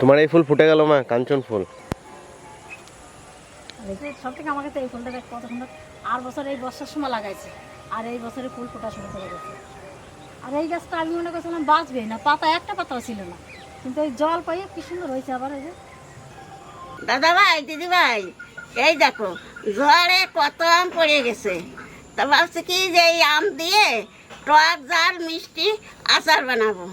তোমার এই ফুল ফুটে গেল মা কাঞ্চন ফুল। সব থেকে আমাকে তো এই ফুলটা দেখ কত সুন্দর আর বছর এই বর্ষার সময় লাগাইছে আর এই বছরে ফুল ফোটা শুরু করে গেছে। আর এই গাছটা আমি মনে করছিলাম বাঁচবে না পাতা একটা পাতাও ছিল না। কিন্তু এই জল পাইয়ে কি সুন্দর হয়েছে আবার এই যে। দাদা ভাই দিদি ভাই এই দেখো ঝড়ে কত আম পড়ে গেছে। তা ভাবছি কি যে এই আম দিয়ে টক জাল মিষ্টি আচার বানাবো।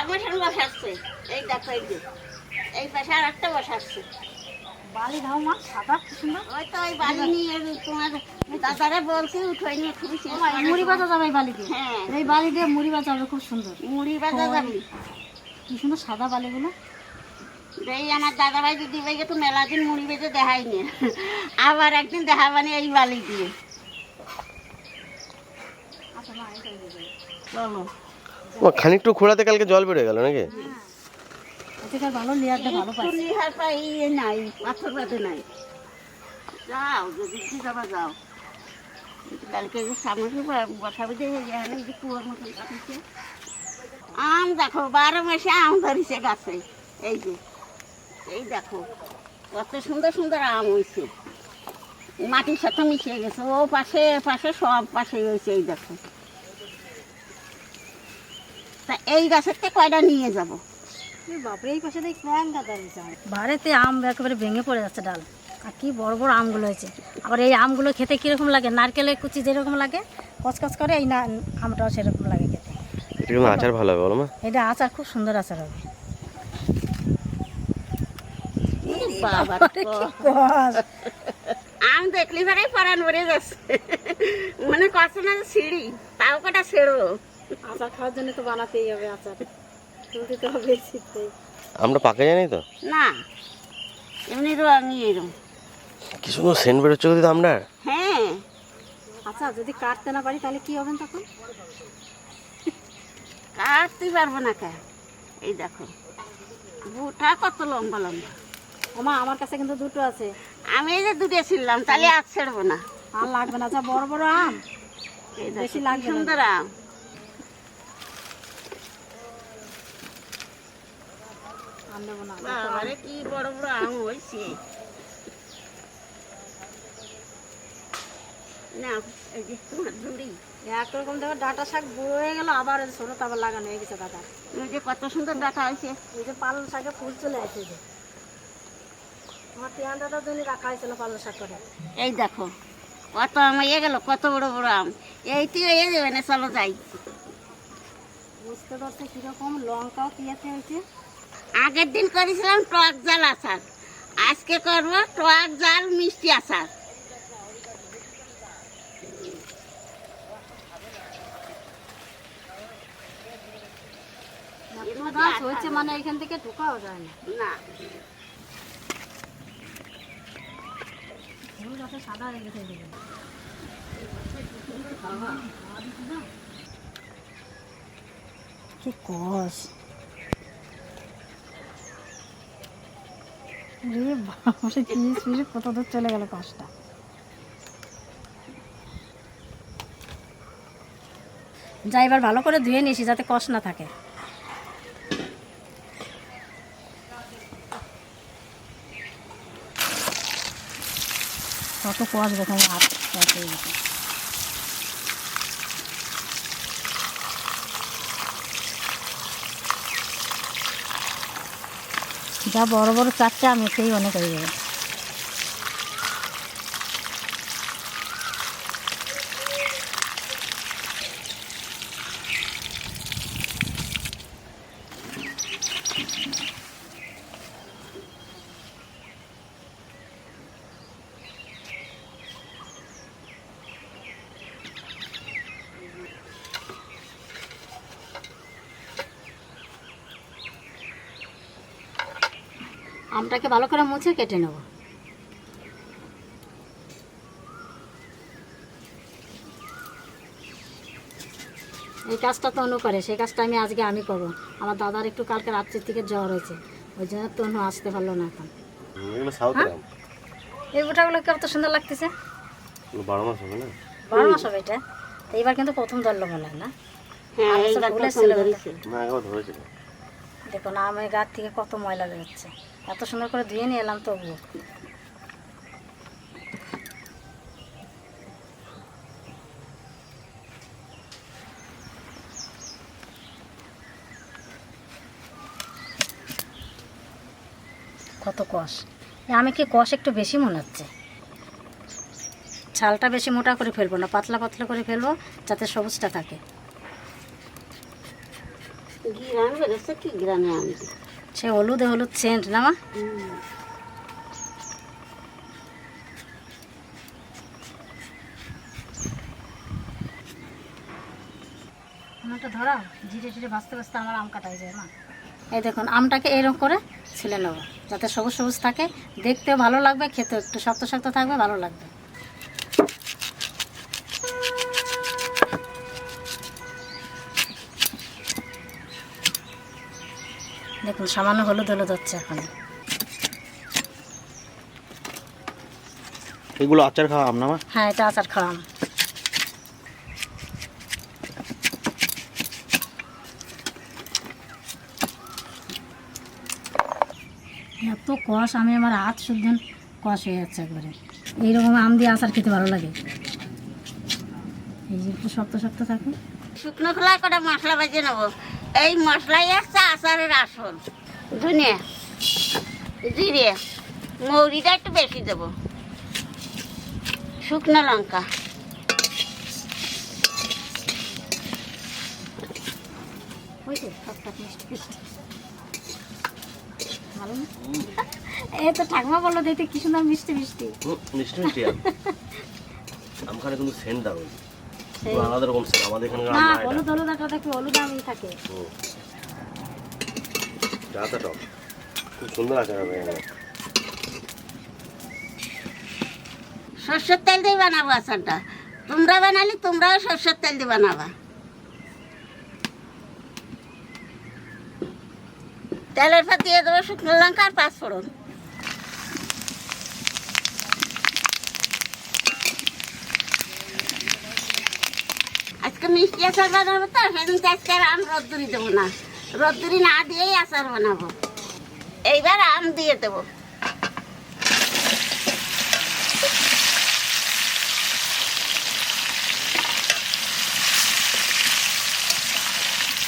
আমাকে বসাচ্ছে। এই দেখো এই যে এই পাশে আর একটা বসাচ্ছে। বালি ধাও মা সাদা ওই তো ওই বালি নিয়ে তোমার বলছি মুড়ি বাজা যাবে এই হ্যাঁ। এই বালি দিয়ে মুড়ি বাজা হবে খুব সুন্দর। মুড়ি বাজা যাবি কি সুন্দর সাদা বালিগুলো। এই আমার দাদা ভাই দিদি ভাইকে তো মেলা দিন মুড়ি দেখাইনি আবার একদিন দেখাবানি এই বালি দিয়ে। আচ্ছা ও খানিকটু খোঁড়াতে কালকে জল বেড়ে গেল নাকি? ভালো লেয়ারটা ভালো ইয়ে নাই পাথর বাদে নাই। যাও যদি যাবা যাও। কালকে যে সামনে বসাবে যে যে কুয়ার মতন কাটিছে আম দেখো বারো মাসে আম ধরিছে গাছে। এই যে এই দেখো কত সুন্দর সুন্দর আম হয়েছে। মাটির সাথে মিশিয়ে গেছে ও পাশে পাশে সব পাশে হয়েছে এই দেখো। তা এই গাছের থেকে কয়টা নিয়ে যাব? এই বাপরে এই পাশে দেখ প্যাংটা আম একেবারে ভেঙে পড়ে যাচ্ছে ডাল। আর কি বড় বড় আমগুলো হয়েছে। আবার এই আমগুলো খেতে কীরকম লাগে? নারকেলের কুচি যেরকম লাগে কচকচ করে এই না আমটাও সেরকম লাগে খেতে। এটা আচার ভালো হবে বলো মা। এটা আচার খুব সুন্দর আচার হবে। বাবা আম দেখলি পরে পরান ভরে যাচ্ছে। মনে করছে না যে সিঁড়ি তাও কটা ছেড়ো। আচার খাওয়ার জন্য তো বানাতেই হবে আচার। তুলতে তো আমরা পাকে জানি তো? না এমনি রঙই এরম। কি সুন্দর সেন্ট বেরোচ্ছে কিন্তু আমরা হ্যাঁ। আচ্ছা যদি কাটতে না পারি তাহলে কি হবেন তখন? কাটতে পারব না কে? এই দেখো বুটা কত লম্বা লম্বা। ওমা আমার কাছে কিন্তু দুটো আছে। আমি এই যে দুটো ছিলাম তাহলে আর ছেড়বো না। আর লাগবে না আচ্ছা বড় বড় আম। এই বেশি লাগবে সুন্দর আম। আম দেবো না। কি বড় বড় আম হয়েছে। না এই যে তোমার ঝুড়ি একরকম দেখো ডাটা শাক বড় হয়ে গেল আবার ছোটো লাগানো হয়ে গেছে দাদা। এই যে কত সুন্দর এই যে শাকে ফুল চলে যে। আমার দাদার জন্য রাখা হয়েছিল পালং শাক করে। এই দেখো কত আম গেল কত বড় বড় আম। এইটি হয়ে যাবে না চলো যাই। বুঝতে পারছে কীরকম লঙ্কাও পিয়াতে হয়েছে। আগের দিন করেছিলাম টক জাল আচার। আজকে করব টক জাল মিষ্টি আচার। হয়েছে মানে এখান থেকে ঢোকাও যায় না। না। সাদা হয়ে গেছে কি কষ রে বাবারে কি স্পিডে কত দূর চলে গেল কষটা যাই এবার ভালো করে ধুয়ে নিয়েছি যাতে কষ না থাকে। কত কষ দেখো হাত যা বড় বড় চারটে আমি সেই অনেক হয়ে যাবে। আমটাকে ভালো করে মুছে কেটে নেব। এই কাজটা তনু করে সেই কাজটা আমি আজকে আমি করব। আমার দাদার একটু কালকে রাত্রির থেকে জ্বর হয়েছে ওই জন্য তনু আসতে পারল না এখন। হ্যাঁ? এই বোটাগুলো কত সুন্দর লাগতেছে? বারো মাস হবে না? বারো মাস হবে এটা। এইবার কিন্তু প্রথম ধরলো মনে হয় না? হ্যাঁ ধরেছিল। দেখুন আমের গাছ থেকে কত ময়লা বেরোচ্ছে। এত সুন্দর করে ধুয়ে নিয়ে এলাম তবুও। কত কষ। আমি কি কষ একটু বেশি মনে হচ্ছে ছালটা বেশি মোটা করে ফেলব না, পাতলা পাতলা করে ফেলব, যাতে সবুজটা থাকে। গ্রাম বেরোচ্ছে কি গ্রামে আমি সে হলুদে হলুদ সেন্ট না মা? ধরাও জিরে ভাজতে ভাজতে আমার আম কাটাই যায় না এই দেখুন আমটাকে এরকম করে ছিলে নেব যাতে সবুজ সবুজ থাকে। দেখতেও ভালো লাগবে খেতেও একটু শক্ত শক্ত থাকবে ভালো লাগবে। দেখুন সামান্য হলুদ হলুদ হচ্ছে এখন। এগুলো আচার খাওয়া আম না মা? হ্যাঁ এটা আচার খাওয়াম এত কষ আমি আমার হাত শুদ্ধ কষ হয়ে যাচ্ছে একবারে। এইরকম আম দিয়ে আচার খেতে ভালো লাগে। এই যে একটু শক্ত শক্ত থাকে শুকনো খোলা কটা মশলা বাজিয়ে নেব? এই মশলাই আসছে আচারের আসল। ধনিয়া জিরে, মৌরিটা একটু বেশি দেবো। শুকনো লঙ্কা। বলল কি সুন্দর মিষ্টি মিষ্টি। মিষ্টি মিষ্টি আমখানে সেন্ট দারুণ। আলাদা রকম আমাদের এখানকার না হলুদ হলুদ একটা দেখবে হলুদ আমি থাকে। টক। খুব সুন্দর আচার হবে এখানে। সর্ষের তেল দিয়ে বানাবো আচারটা। তোমরা বানালে তোমরাও সর্ষের তেল দিয়ে বানাবা। তেলের পর দিয়ে দেবো শুকনো লঙ্কা আর পাঁচফোড়ন। আজকে মিষ্টি আচার বানাবো তো, সেদিন আজকে আর আম রোদ্দুরি দেবো না। রোদ্দুরি না দিয়েই আচার বানাবো। এইবার আম দিয়ে দেবো।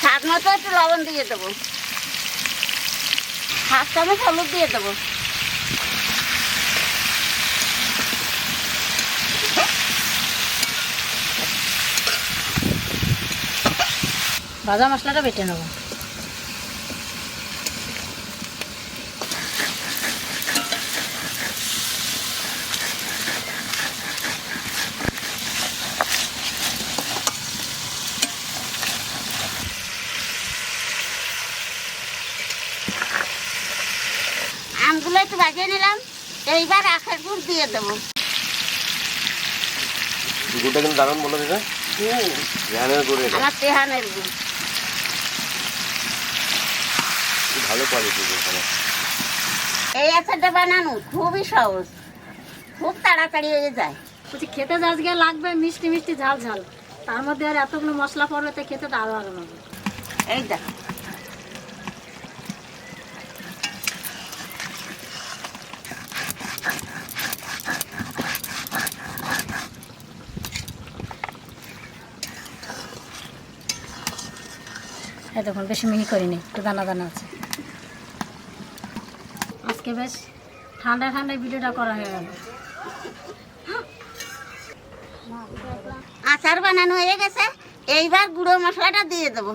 স্বাদ মতো একটু লবণ দিয়ে দেবো। হাফ চামচ হলুদ দিয়ে দেবো। ভাজা মশলাটা বেটে নেব। আমগুলো একটু ভাজিয়ে নিলাম এইবার আখের গুড় দিয়ে দেবো। গুড়টা কিন্তু দারুণ বলে আমার তেহানের গুড় খুব ভালো কোয়ালিটি এখানে। এই আচারটা বানানো খুবই সহজ। খুব তাড়াতাড়ি হয়ে যায়। বলছি খেতে যা আজকে লাগবে মিষ্টি মিষ্টি ঝাল ঝাল। তার মধ্যে আর এতগুলো মশলা পড়বে তো খেতে তো আরও আরও লাগবে এই দেখো। এই দেখুন বেশি মিহি করিনি একটু দানা দানা আছে। আজকে বেশ ঠান্ডা ঠান্ডায় ভিডিওটা করা হয়ে গেল। আচার বানানো হয়ে গেছে এইবার গুঁড়ো মশলাটা দিয়ে দেবো।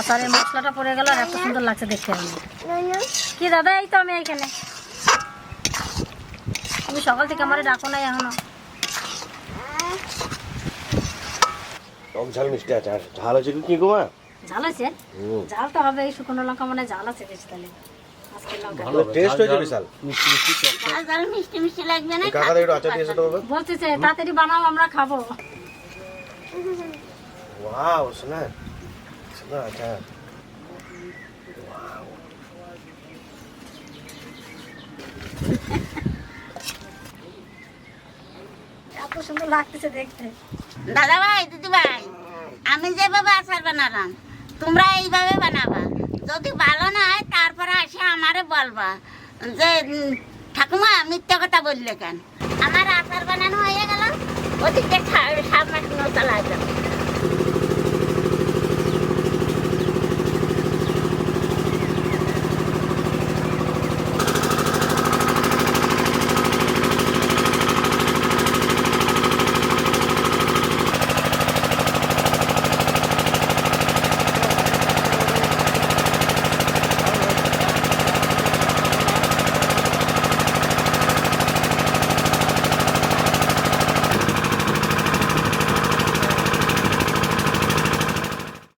আচারের মশলাটা পড়ে গেল আর এত সুন্দর লাগছে দেখতে কি দাদা এই তো আমি এইখানে তুমি সকাল থেকে আমার ডাকো নাই এখনও। টক ঝাল মিষ্টি আছে। আর ঝাল আছে কি গো মা? ঝাল আছে ঝাল তো হবে এই শুকনো লঙ্কা মানে ঝাল আছে বেশি তাহলে। ভালো টেস্ট হয়েছে বিশাল। মিষ্টি মিষ্টি ঝাল ঝাল মিষ্টি মিষ্টি লাগবে না? কাকা একটু আচার দিয়েছে তো যে তাড়াতাড়ি বানাও আমরা খাব। ওয়াও শোনা। শোনা আচার এত সুন্দর লাগতেছে দেখতে। দাদা ভাই দিদি ভাই আমি যেভাবে আচার বানালাম, তোমরা এইভাবে বানাবা। যদি ভালো না হয়, তারপরে আসে আমারে বলবা যে ঠাকুমা, মিথ্যা কথা বললে কেন? আমার আচার বানানো হয়ে গেল, ওদিকে সামনে চালাই যাবে